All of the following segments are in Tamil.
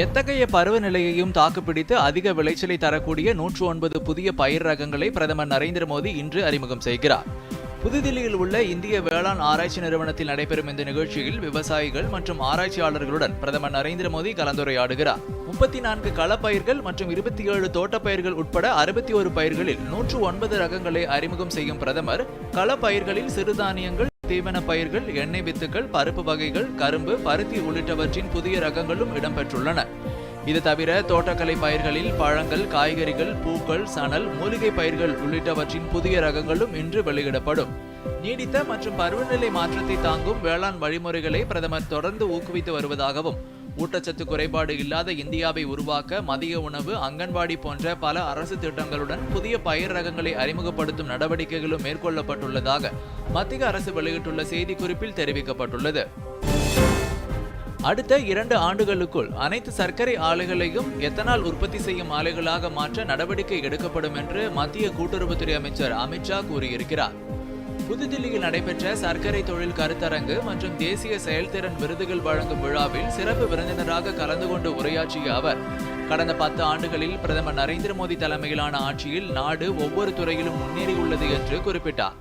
எத்தகைய பருவநிலையையும் தாக்குப்பிடித்து அதிக விளைச்சலை தரக்கூடிய நூற்று ஒன்பது புதிய பயிர் ரகங்களை பிரதமர் நரேந்திர மோடி இன்று அறிமுகம் செய்கிறார். புதுதில்லியில் உள்ள இந்திய வேளாண் ஆராய்ச்சி நிறுவனத்தில் நடைபெறும் இந்த நிகழ்ச்சியில் விவசாயிகள் மற்றும் ஆராய்ச்சியாளர்களுடன் பிரதமர் நரேந்திர மோடி கலந்துரையாடுகிறார். முப்பத்தி நான்கு களப்பயிர்கள் மற்றும் இருபத்தி ஏழு தோட்டப்பயிர்கள் உட்பட அறுபத்தி ஒரு பயிர்களில் நூற்று ஒன்பது ரகங்களை அறிமுகம் செய்யும் பிரதமர் களப்பயிர்களில் சிறுதானியங்கள் தீவன பயிர்கள் எண்ணெய் வித்துக்கள் பருப்பு வகைகள் கரும்பு பருத்தி உள்ளிட்டவற்றின் புதிய ரகங்களும் இடம்பெற்றுள்ளன. இது தவிர தோட்டக்கலை பயிர்களில் பழங்கள் காய்கறிகள் பூக்கள் சணல் மூலிகை பயிர்கள் உள்ளிட்டவற்றின் புதிய ரகங்களும் இன்று வெளியிடப்படும். நீடித்த மற்றும் பருவநிலை மாற்றத்தை தாங்கும் வேளாண் வழிமுறைகளை பிரதமர் தொடர்ந்து ஊக்குவித்து வருவதாகவும் ஊட்டச்சத்து குறைபாடு இல்லாத இந்தியாவை உருவாக்க மதிய உணவு அங்கன்வாடி போன்ற பல அரசு திட்டங்களுடன் புதிய பயிர் ரகங்களை அறிமுகப்படுத்தும் நடவடிக்கைகளும் மேற்கொள்ளப்பட்டுள்ளதாக மத்திய அரசு வெளியிட்டுள்ள செய்திக்குறிப்பில் தெரிவிக்கப்பட்டுள்ளது. அடுத்த இரண்டு ஆண்டுகளுக்குள் அனைத்து சர்க்கரை ஆலைகளையும் எத்தனால் உற்பத்தி செய்யும் ஆலைகளாக மாற்ற நடவடிக்கை எடுக்கப்படும் என்று மத்திய கூட்டுறவுத்துறை அமைச்சர் அமித்ஷா கூறியிருக்கிறார். புதுதில்லியில் நடைபெற்ற சர்க்கரை தொழில் கருத்தரங்கு மற்றும் தேசிய செயல்திறன் விருதுகள் வழங்கும் விழாவில் சிறப்பு விருந்தினராக கலந்து கொண்டு உரையாற்றிய அவர் கடந்த பத்து ஆண்டுகளில் பிரதமர் நரேந்திர மோடி தலைமையிலான ஆட்சியில் நாடு ஒவ்வொரு துறையிலும் முன்னேறியுள்ளது என்று குறிப்பிட்டார்.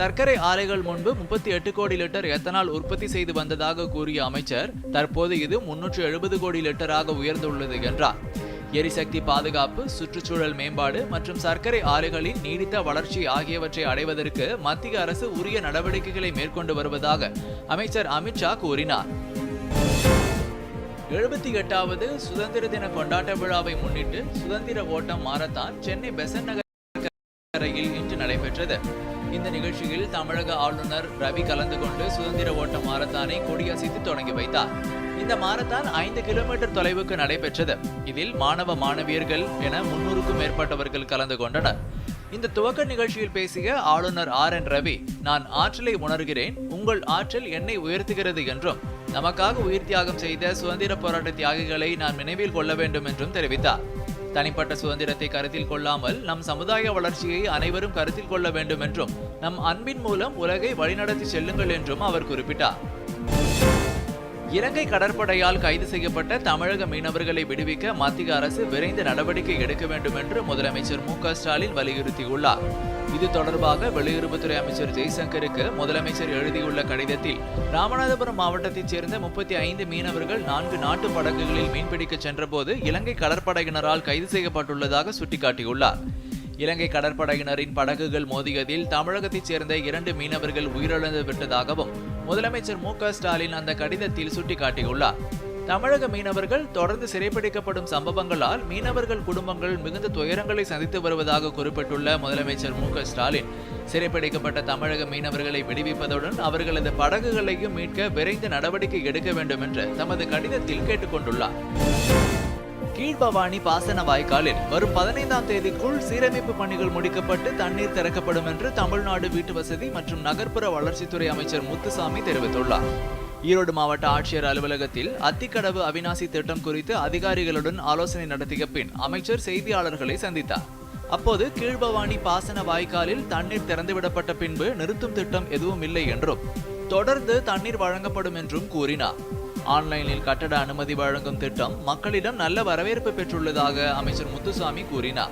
சர்க்கரை ஆலைகள் முன்பு முப்பத்தி எட்டு கோடி லிட்டர் எத்தனால் உற்பத்தி செய்து வந்ததாக கூறிய அமைச்சர் தற்போது இது முன்னூற்று எழுபது கோடி லிட்டராக உயர்ந்துள்ளது என்றார். எரிசக்தி பாதுகாப்பு சுற்றுச்சூழல் மேம்பாடு மற்றும் சர்க்கரை ஆறுகளின் நீடித்த வளர்ச்சி ஆகியவற்றை அடைவதற்கு மத்திய அரசு உரிய நடவடிக்கைகளை மேற்கொண்டு வருவதாக அமைச்சர் அமித்ஷா கூறினார். எழுபத்தி எட்டாவது சுதந்திர தின கொண்டாட்ட விழாவை முன்னிட்டு சுதந்திர ஓட்டம் மாரத்தான் சென்னை பெசன் நகர் இன்று நடைபெற்றது. இந்த நிகழ்ச்சியில் தமிழக ஆளுநர் ரவி கலந்து கொண்டு சுதந்திர ஓட்ட மாரத்தானை கொடியசைத்து தொடங்கி வைத்தார். இந்த மாரத்தான் ஐந்து கிலோமீட்டர் தொலைவுக்கு நடைபெற்றது. இதில் மாணவ மாணவியர்கள் என முன்னூறுக்கும் மேற்பட்டவர்கள் கலந்து கொண்டனர். இந்த துவக்க நிகழ்ச்சியில் பேசிய ஆளுநர் ஆர் என் ரவி நான் ஆற்றலை உணர்கிறேன் உங்கள் ஆற்றல் என்னை உயர்த்துகிறது என்றும் நமக்காக உயிர் தியாகம் செய்த சுதந்திர போராட்ட தியாகிகளை நான் நினைவில் கொள்ள வேண்டும் என்றும் தெரிவித்தார். தனிப்பட்ட சுதந்திரத்தை கருத்தில் கொள்ளாமல் நம் சமுதாய வளர்ச்சியை அனைவரும் கருத்தில் கொள்ள வேண்டும் என்றும் நம் அன்பின் மூலம் உலகை வழிநடத்தி செல்லுங்கள் என்றும் அவர் குறிப்பிட்டார். இலங்கை கடற்படையால் கைது செய்யப்பட்ட தமிழக மீனவர்களை விடுவிக்க மத்திய அரசு விரைந்து நடவடிக்கை எடுக்க வேண்டும் என்று முதலமைச்சர் மு க ஸ்டாலின் வலியுறுத்தியுள்ளார். இது தொடர்பாக வெளியுறவுத்துறை அமைச்சர் ஜெய்சங்கருக்கு முதலமைச்சர் எழுதியுள்ள கடிதத்தில் ராமநாதபுரம் மாவட்டத்தைச் சேர்ந்த முப்பத்தி ஐந்து மீனவர்கள் நான்கு நாட்டு படகுகளில் மீன்பிடிக்க சென்றபோது இலங்கை கடற்படையினரால் கைது செய்யப்பட்டுள்ளதாக சுட்டிக்காட்டியுள்ளார். இலங்கை கடற்படையினரின் படகுகள் மோதியதில் தமிழகத்தைச் சேர்ந்த இரண்டு மீனவர்கள் உயிரிழந்து விட்டதாகவும் முதலமைச்சர் மு ஸ்டாலின் அந்த கடிதத்தில் சுட்டிக்காட்டியுள்ளார். தமிழக மீனவர்கள் தொடர்ந்து சிறைப்பிடிக்கப்படும் சம்பவங்களால் மீனவர்கள் குடும்பங்கள் மிகுந்த துயரங்களை சந்தித்து வருவதாக குறிப்பிட்டுள்ள முதலமைச்சர் மு ஸ்டாலின் சிறைப்பிடிக்கப்பட்ட தமிழக மீனவர்களை விடுவிப்பதுடன் அவர்களது படகுகளையும் மீட்க விரைந்து நடவடிக்கை எடுக்க வேண்டும் என்று தமது கடிதத்தில் கேட்டுக்கொண்டுள்ளார். கீழ்பவானி பாசன வாய்க்காலில் வரும் பதினைந்தாம் தேதிக்குள் சீரமைப்பு பணிகள் முடிக்கப்பட்டு தண்ணீர் திறக்கப்படும் என்று தமிழ்நாடு வீட்டு வசதி மற்றும் நகர்ப்புற வளர்ச்சித்துறை அமைச்சர் முத்துசாமி தெரிவித்துள்ளார். ஈரோடு மாவட்ட ஆட்சியர் அலுவலகத்தில் அத்திக்கடவு அவினாசி திட்டம் குறித்து அதிகாரிகளுடன் ஆலோசனை நடத்திய பின் அமைச்சர் செய்தியாளர்களை சந்தித்தார். அப்போது கீழ்பவானி பாசன வாய்க்காலில் தண்ணீர் திறந்துவிடப்பட்ட பின்பு நிறுத்தும் திட்டம் எதுவும் இல்லை என்றும் தொடர்ந்து தண்ணீர் வழங்கப்படும் என்றும் கூறினார். ஆன்லைனில் கட்டட அனுமதி வழங்கும் திட்டம் மக்களிடம் நல்ல வரவேற்பு பெற்றுள்ளதாக அமைச்சர் முத்துசாமி கூறினார்.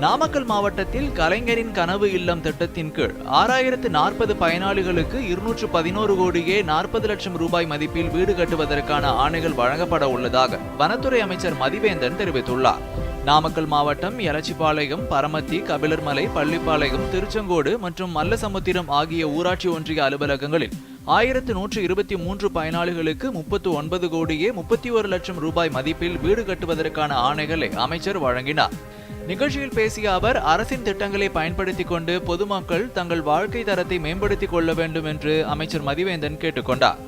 நாமக்கல் மாவட்டத்தில் கலைஞரின் கனவு இல்லம் திட்டத்தின் கீழ் ஆறாயிரத்து நாற்பது பயனாளிகளுக்கு இருநூற்று பதினோரு கோடியே நாற்பது லட்சம் ரூபாய் மதிப்பில் வீடு கட்டுவதற்கான ஆணைகள் வழங்கப்பட உள்ளதாக வனத்துறை அமைச்சர் மதிவேந்தன் தெரிவித்துள்ளார். நாமக்கல் மாவட்டம் எலச்சிபாளையம் பரமத்தி கபிலர்மலை பள்ளிப்பாளையம் திருச்செங்கோடு மற்றும் மல்லசமுத்திரம் ஆகிய ஊராட்சி ஒன்றிய அலுவலகங்களில் ஆயிரத்து நூற்று இருபத்தி மூன்று பயனாளிகளுக்கு முப்பத்து ஒன்பது கோடியே முப்பத்தி ஒரு லட்சம் ரூபாய் மதிப்பில் வீடு கட்டுவதற்கான ஆணைகளை அமைச்சர் வழங்கினார். நிகழ்ச்சியில் பேசிய அவர் அரசின் திட்டங்களை பயன்படுத்திக் கொண்டு பொதுமக்கள் தங்கள் வாழ்க்கை தரத்தை மேம்படுத்திக் கொள்ள வேண்டும் என்று அமைச்சர் மதிவேந்தன் கேட்டுக்கொண்டார்